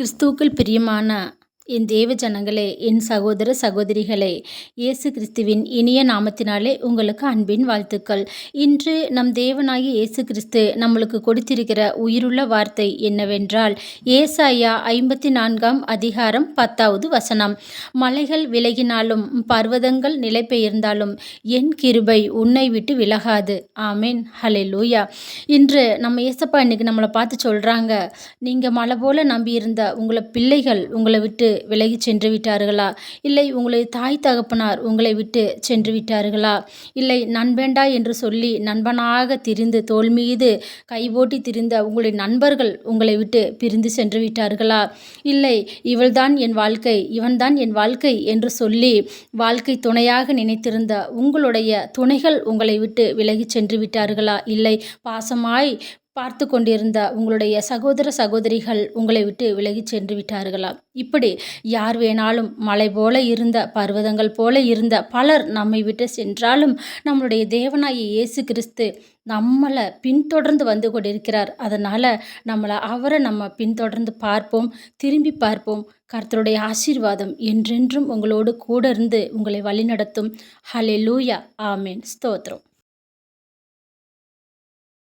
கிறிஸ்துவுக்குள் பிரியமான என் தேவ ஜனங்களே என் சகோதர சகோதரிகளே இயேசு கிறிஸ்துவின் இனிய நாமத்தினாலே உங்களுக்கு அன்பின் வாழ்த்துக்கள். இன்று நம் தேவனாகி இயேசு கிறிஸ்து நம்மளுக்கு கொடுத்திருக்கிற உயிருள்ள வார்த்தை என்னவென்றால் ஏசாயா ஐம்பத்தி நான்காம் அதிகாரம் பத்தாவது வசனம். மலைகள் விலகினாலும் பர்வதங்கள் நிலை பெயர்ந்தாலும் என் கிருபை உன்னை விட்டு விலகாது. ஆமேன். ஹலே லூயா இன்று நம்ம ஏசப்பா இன்னைக்கு நம்மளை பார்த்து சொல்கிறாங்க நீங்கள் மலை போல நம்பியிருந்த உங்களை பிள்ளைகள் உங்களை விட்டு விலகி சென்று விட்டார்களா? இல்லை உங்களை தாய் தகப்பனார் உங்களை விட்டு சென்று விட்டார்களா? இல்லை நண்பேண்டா என்று சொல்லி நண்பனாக திரிந்து தோல் மீது கைபோட்டி திரிந்த உங்களுடைய நண்பர்கள் உங்களை விட்டு பிரிந்து சென்று விட்டார்களா? இல்லை இவள்தான் என் வாழ்க்கை இவன்தான் என் வாழ்க்கை என்று சொல்லி வாழ்க்கை துணையாக நினைத்திருந்த உங்களுடைய துணைகள் உங்களை விட்டு விலகி சென்று விட்டார்களா? இல்லை பாசமாய் பார்த்து கொண்டிருந்த உங்களுடைய சகோதர சகோதரிகள் உங்களை விட்டு விலகி சென்று விட்டார்களா? இப்படி யார் வேணாலும் மலை போல இருந்த பர்வதங்கள் போல இருந்த பலர் நம்மை விட்டு சென்றாலும் நம்மளுடைய தேவனாய இயேசு கிறிஸ்து நம்மளை பின்தொடர்ந்து வந்து கொண்டிருக்கிறார். அதனால் நம்மளை அவரை நம்ம பின்தொடர்ந்து பார்ப்போம் திரும்பி பார்ப்போம். கர்த்தருடைய ஆசீர்வாதம் என்றென்றும் உங்களோடு கூட இருந்து உங்களை வழிநடத்தும். ஹலே லூயா ஆமேன். ஸ்தோத்ரம்